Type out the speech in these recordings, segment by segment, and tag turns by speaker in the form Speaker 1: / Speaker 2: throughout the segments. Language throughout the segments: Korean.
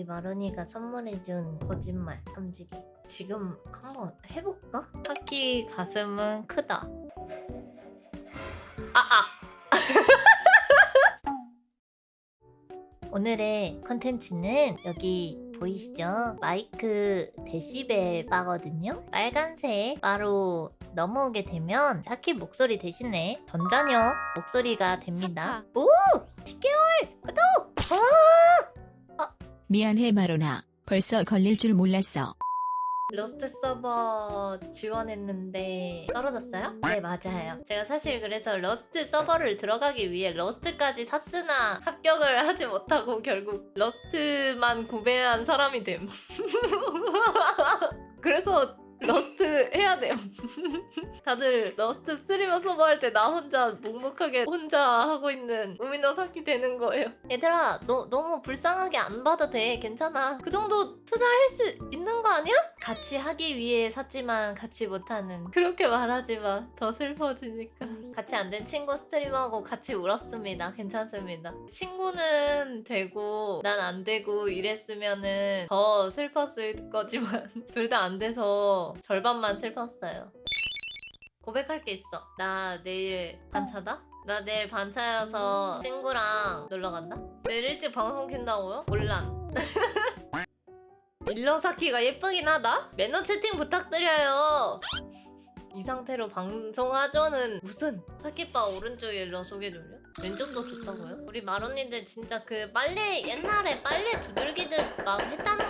Speaker 1: 우리 마른이가 선물해준 거짓말 탐지기. 지금 한번 해볼까? 타키 가슴은 크다. 아, 아! 오늘의 컨텐츠는 여기 보이시죠? 마이크 데시벨 바거든요. 빨간색 바로 넘어오게 되면 사키 목소리 대신에 전자녀 목소리가 됩니다. 오! 10개월 구독! 어!
Speaker 2: 미안해 마로나. 벌써 걸릴 줄 몰랐어.
Speaker 1: 로스트 서버 지원했는데 떨어졌어요? 네 맞아요 제가 사실 그래서 러스트 서버를 들어가기 위해 러스트까지 샀으나 합격을 하지 못하고 결국 러스트만 구매한 사람이 됨 그래서 러스트 해야 됨 다들 러스트 스트리머 서버 할 때 나 혼자 묵묵하게 혼자 하고 있는 우미노 사키 되는 거예요. 얘들아 너 너무 불쌍하게 안 봐도 돼. 괜찮아. 그 정도 투자할 수 있는 거 아니야? 같이 하기 위해 샀지만 같이 못하는. 그렇게 말하지 마 더 슬퍼지니까. 같이 안 된 친구 스트리머하고 같이 울었습니다. 괜찮습니다. 친구는 되고 난 안 되고 이랬으면은 더 슬펐을 거지만 둘 다 안 돼서 절반만 슬펐어요 고백할 게 있어 나 내일 반차다? 나 내일 반차여서 친구랑 놀러 간다? 내일 일찍 방송 켠다고요? 몰란 일러사키가 예쁘긴 하다? 매너 채팅 부탁드려요 이 상태로 방송하죠는 무슨 사키바 오른쪽에 일러 소개해줄려? 왼쪽도 좋다고요? 우리 마론니들 진짜 그 빨래 옛날에 빨래 두들기듯 막 했다는?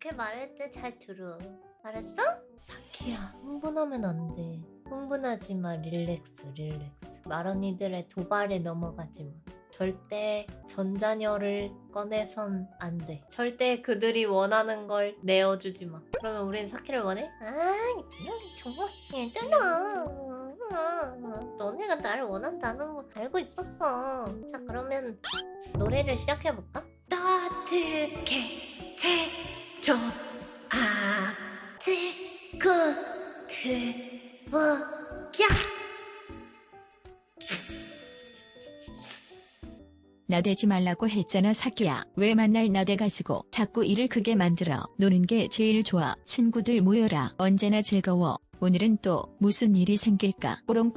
Speaker 1: 아! 좋게 말할 때 잘 들어. 알았어? 사키야, 흥분하면 안 돼. 흥분하지 마. 릴렉스, 릴렉스. 마런이들의 도발에 넘어가지 마. 절대 전자녀를 꺼내선 안 돼. 절대 그들이 원하는 걸 내어주지 마. 그러면 우린 사키를 원해? 아, 정말 얘들아. 너네가 나를 원한다는 거 알고 있었어. 자, 그러면 노래를 시작해볼까? 따뜻해 제 좀 아, 지, 구트보야.
Speaker 2: 나대지 말라고 했잖아 사키야. 왜 만날 나대가지고 자꾸 일을 크게 만들어. 노는 게 제일 좋아. 친구들 모여라. 언제나 즐거워. 오늘은 또 무슨 일이 생길까?
Speaker 1: 그럼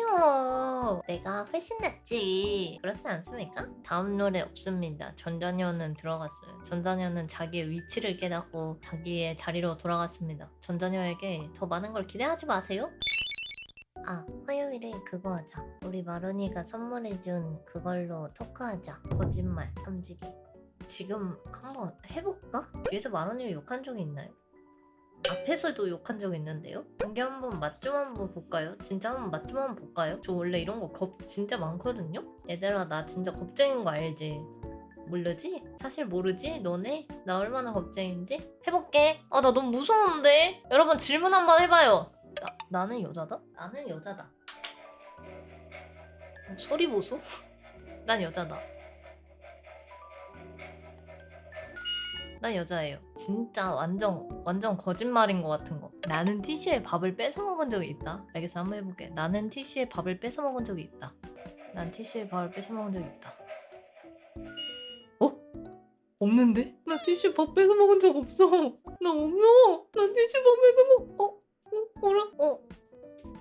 Speaker 1: 요 내가 훨씬 낫지. 그렇지 않습니까? 다음 노래 없습니다. 전자녀는 들어갔어요. 전자녀는 자기의 위치를 깨닫고 자기의 자리로 돌아갔습니다. 전자녀에게 더 많은 걸 기대하지 마세요. 아 화요일에 그거 하자. 우리 마론이가 선물해준 그걸로 토크하자. 거짓말 탐지기 지금 한번 해볼까? 뒤에서 마론이를 욕한 적이 있나요? 앞에서도 욕한 적 있는데요? 공개 한번 맛 좀 한번 볼까요? 진짜 한번 맛 좀 한번 볼까요? 저 원래 이런 거 겁 진짜 많거든요? 얘들아 나 진짜 겁쟁인 거 알지? 모르지? 사실 모르지? 너네? 나 얼마나 겁쟁인지? 해볼게 아 나 너무 무서운데? 여러분 질문 한번 해봐요 나, 나는 여자다? 나는 여자다 어, 소리 보소? 난 여자다 난 여자예요. 진짜 완전 완전 거짓말인 것 같은 거. 나는 티슈에 밥을 뺏어 먹은 적이 있다. 알겠어, 한번 해볼게. 나는 티슈에 밥을 뺏어 먹은 적이 있다. 난 티슈에 밥을 뺏어 먹은 적이 있다. 어? 없는데? 나 티슈 밥 뺏어 먹은 적 없어. 나 없어. 나 티슈 밥 뺏어 먹. 어? 어? 뭐라? 어?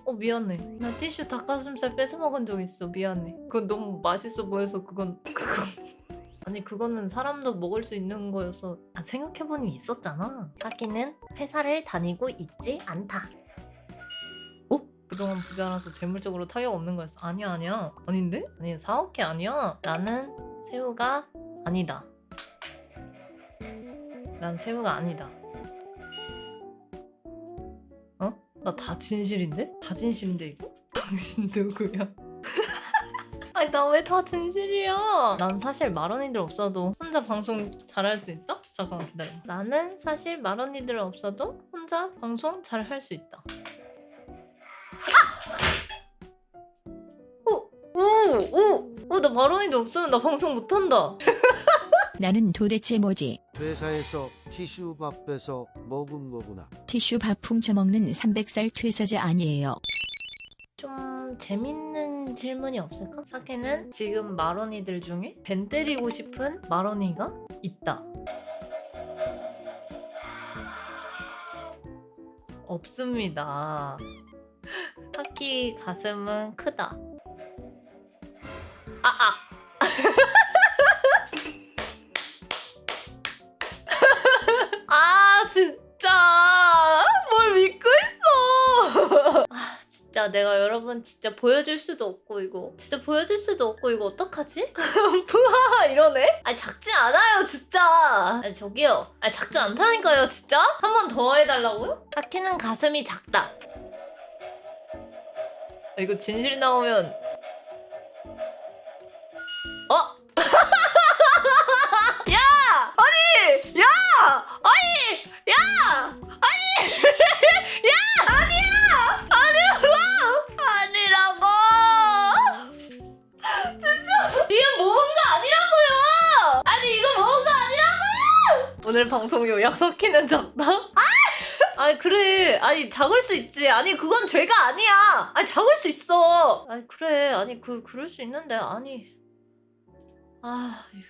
Speaker 1: 어 미안해. 나 티슈 닭가슴살 뺏어 먹은 적 있어. 미안해. 그건 너무 맛있어 보여서 그건 그건. 아니 그거는 사람도 먹을 수 있는 거여서 아, 생각해보니 있었잖아 사기는 회사를 다니고 있지 않다 어? 그동안 부자라서 재물적으로 타격 없는 거였어 아니야 아니야 아닌데? 아니 사오케 아니야 나는 새우가 아니다 난 새우가 아니다. 어? 나 다 진실인데? 다 진실인데 이거? 당신 누구야? 아니 나 왜 다 진실이야? 난 사실 마런이들 없어도 혼자 방송 잘할 수 있다? 잠깐만 기다려. 나는 사실 마런이들 없어도 혼자 방송 잘 할 수 있다. 아! 오! 오! 오! 오! 나 마런이들 없으면 나 방송 못한다.
Speaker 2: 나는 도대체 뭐지?
Speaker 3: 회사에서 티슈 밥 빼서 먹은 거구나.
Speaker 2: 티슈 밥 훔쳐먹는 300살 퇴사자 아니에요.
Speaker 1: 좀 재밌는 질문이 없을까? 사케는 지금 마ron이들 중에 벤 때리고 싶은 마ron이가 있다. 없습니다. 타키 가슴은 크다. 아, 아. 아, 진짜. 진짜 내가 여러분 진짜 보여줄 수도 없고 이거 진짜 보여줄 수도 없고 이거 어떡하지? 부하 이러네? 아니 작지 않아요 진짜 아니 저기요 아니 작지 않다니까요 진짜? 한 번 더 해달라고요? 타키는 가슴이 작다 아, 이거 진실이 나오면 방송 요약 섞이는 작다? 아! 아니 그래. 아니 작을 수 있지. 아니 그건 죄가 아니야. 아니 작을 수 있어. 아니 그래. 아니 그 그럴 수 있는데. 아니. 아 이거